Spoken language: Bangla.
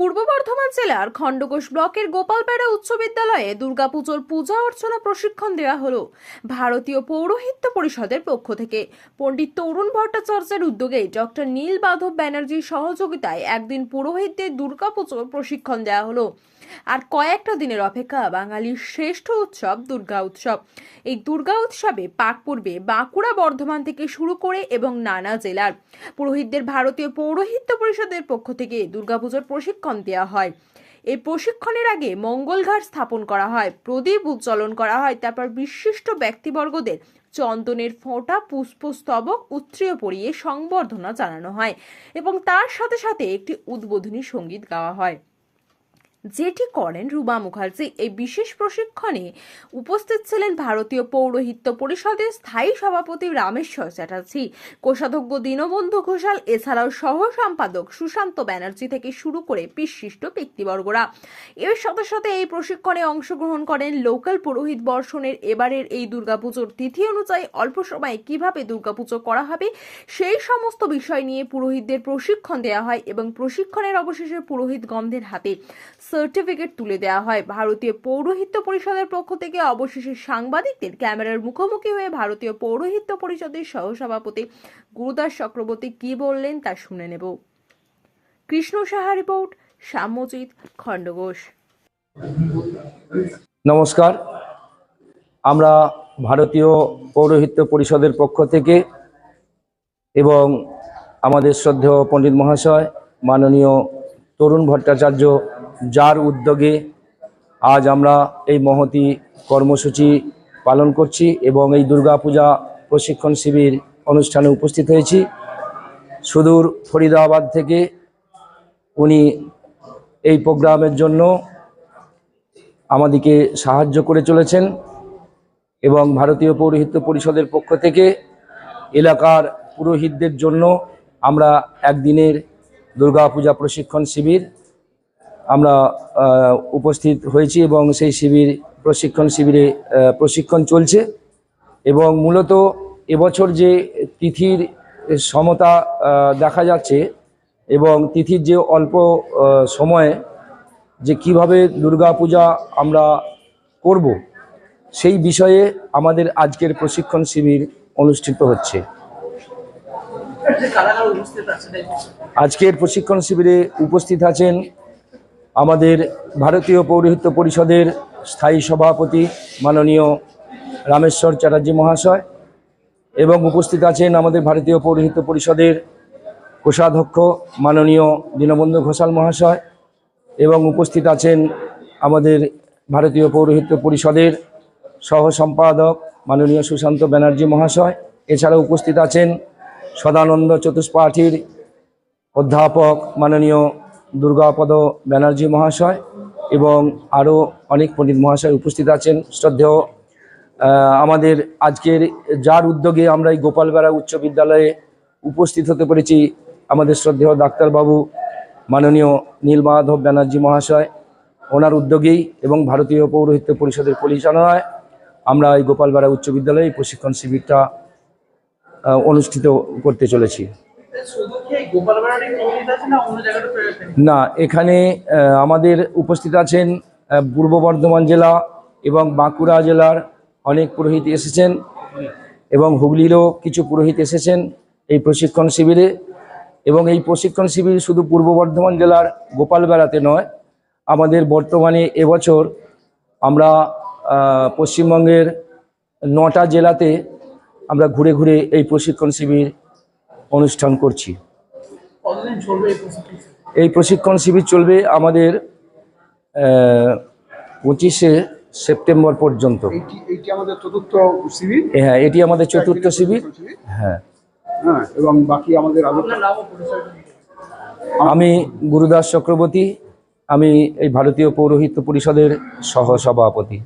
পূর্ব বর্ধমান জেলার খণ্ডঘোষ ব্লকের গোপালপাড়া উচ্চ বিদ্যালয়ে দুর্গাপুজোর পূজা অর্চনা প্রশিক্ষণ দেওয়া হলো ভারতীয় পৌরোহিত্য পরিষদের পক্ষ থেকে। পণ্ডিত তরুণ ভট্টাচার্যের উদ্যোগে ডক্টর নীল বাধব ব্যানার্জির সহযোগিতায় একদিন পুরোহিতদের দুর্গাপুজোর প্রশিক্ষণ দেওয়া হলো। আর কয়েকটা দিনের অপেক্ষা বাঙালির শ্রেষ্ঠ উৎসব দুর্গা উৎসব। এই দুর্গা উৎসবে পাক পূর্বে বাঁকুড়া বর্ধমান থেকে শুরু করে এবং নানা জেলার পুরোহিতদের ভারতীয় পৌরোহিত্য পরিষদের পক্ষ থেকে দুর্গাপুজোর প্রশিক্ষণ দেওয়া হয়। এই প্রশিক্ষণের আগে মঙ্গলঘাট স্থাপন করা হয়, প্রদীপ উজ্জ্বলন করা হয়, তারপর বিশিষ্ট ব্যক্তিবর্গদের চন্দনের ফোঁটা পুষ্পস্তবক উত্রিয় পরিয়ে সংবর্ধনা জানানো হয় এবং তার সাথে সাথে একটি উদ্বোধনী সংগীত গাওয়া হয়। যেটি করেন রুমা মুখার্জি। এই বিশেষ প্রশিক্ষণে উপস্থিত ছিলেন ভারতীয় পৌরোহিত্য পরিষদের স্থায়ী সভাপতি রামেশ্বর চ্যাটার্জি, কোষাধ্যক্ষ দীনবন্ধু ঘোষাল, এছাড়াও সহ সম্পাদক সুশান্ত ব্যানার্জি থেকে শুরু করে বিশিষ্ট ব্যক্তিবর্গরা। এর সাথে সাথে এই প্রশিক্ষণে অংশগ্রহণ করেন লোকাল পুরোহিত বর্ষণের এবারের এই দুর্গাপুজোর তিথি অনুযায়ী অল্প সময়ে কীভাবে দুর্গাপুজো করা হবে, সেই সমস্ত বিষয় নিয়ে পুরোহিতদের প্রশিক্ষণ দেওয়া হয় এবং প্রশিক্ষণের অবশেষে পুরোহিতগণদের হাতে সার্টিফিকেট তুলে দেওয়া হয়। ভারতীয় পৌরোহিত্য পরিষদের পক্ষ থেকে অবশেষে সাংবাদিকদের ক্যামেরার মুখোমুখি হয়ে ভারতীয় পৌরোহিত্য পরিষদের সহসভাপতি গুরুদাস চক্রবর্তী কি বললেন তা শুনে নেব। কৃষ্ণ সাহা রিপোর্ট, শ্যামজিৎ খণ্ডঘোষ। নমস্কার। আমরা ভারতীয় পৌরোহিত্য পরিষদের পক্ষ থেকে এবং আমাদের শ্রদ্ধেয় পণ্ডিত মহাশয়, মাননীয় তরুণ ভট্টাচার্য যার উদ্যোগে আজ আমরা এই মহতি কর্মসূচি পালন করছি এবং এই দুর্গাপূজা প্রশিক্ষণ শিবির অনুষ্ঠানে উপস্থিত হয়েছি। সুদূর ফরিদাবাদ থেকে উনি এই প্রোগ্রামের জন্য আমাদেরকে সাহায্য করে চলেছেন এবং ভারতীয় পৌরোহিত্য পরিষদের পক্ষ থেকে এলাকার পুরোহিতদের জন্য আমরা একদিনের দুর্গাপূজা প্রশিক্ষণ শিবির আমরা উপস্থিত হয়েছি এবং সেই শিবির, প্রশিক্ষণ শিবিরে প্রশিক্ষণ চলছে এবং মূলত এবছর যে তিথির সমতা দেখা যাচ্ছে এবং তিথির যে অল্প সময়ে যে কীভাবে দুর্গাপূজা আমরা করব, সেই বিষয়ে আমাদের আজকের প্রশিক্ষণ শিবির অনুষ্ঠিত হচ্ছে। আজকের প্রশিক্ষণ শিবিরে উপস্থিত আছেন আমাদের ভারতীয় পৌরোহিত্য পরিষদের স্থায়ী সভাপতি মাননীয় রামেশ্বর চ্যাটার্জি মহাশয় এবং উপস্থিত আছেন আমাদের ভারতীয় পৌরোহিত্য পরিষদের কোষাধ্যক্ষ মাননীয় দীনবন্ধু ঘোষাল মহাশয় এবং উপস্থিত আছেন আমাদের ভারতীয় পৌরোহিত্য পরিষদের সহ সম্পাদক মাননীয় সুশান্ত ব্যানার্জি মহাশয়। এছাড়া উপস্থিত আছেন সদানন্দ চতুষ্পাঠীর অধ্যাপক মাননীয় দুর্গাপদ ব্যানার্জি মহাশয় এবং আরও অনেক পণ্ডিত মহাশয় উপস্থিত আছেন। শ্রদ্ধেয় আমাদের আজকের যার উদ্যোগে আমরা এই গোপালবেড়া উচ্চ বিদ্যালয়ে উপস্থিত হতে পেরেছি, আমাদের শ্রদ্ধেয় ডাক্তারবাবু, মাননীয় নীলমাধব ব্যানার্জি মহাশয়। ওনার উদ্যোগেই এবং ভারতীয় পৌরোহিত্য পরিষদের পরিচালনায় আমরা এই গোপালবেড়া উচ্চ বিদ্যালয়ে প্রশিক্ষণ শিবিরটা অনুষ্ঠিত করতে চলেছি। না এখানে আমাদের উপস্থিত আছেন পূর্ব বর্ধমান জেলা এবং বাঁকুড়া জেলার অনেক পুরোহিত এসেছেন এবং হুগলিরও কিছু পুরোহিত এসেছেন এই প্রশিক্ষণ শিবিরে। এবং এই প্রশিক্ষণ শিবির শুধু পূর্ব বর্ধমান জেলার গোপালবেড়াতে নয়, আমাদের বর্তমানে এবছর আমরা পশ্চিমবঙ্গের নটা জেলাতে আমরা ঘুরে ঘুরে এই প্রশিক্ষণ শিবির অনুষ্ঠান করছি। এই প্রশিক্ষণ শিবির? চলবে আমাদের পঁচিশে সেপ্টেম্বর পর্যন্ত। হ্যাঁ এটি আমাদের চতুর্থ শিবির। হ্যাঁ। হ্যাঁ এবং বাকি আমাদের। আমি গুরুদাস চক্রবর্তী আমি এই ভারতীয় পৌরোহিত্য পরিষদের সহ সভাপতি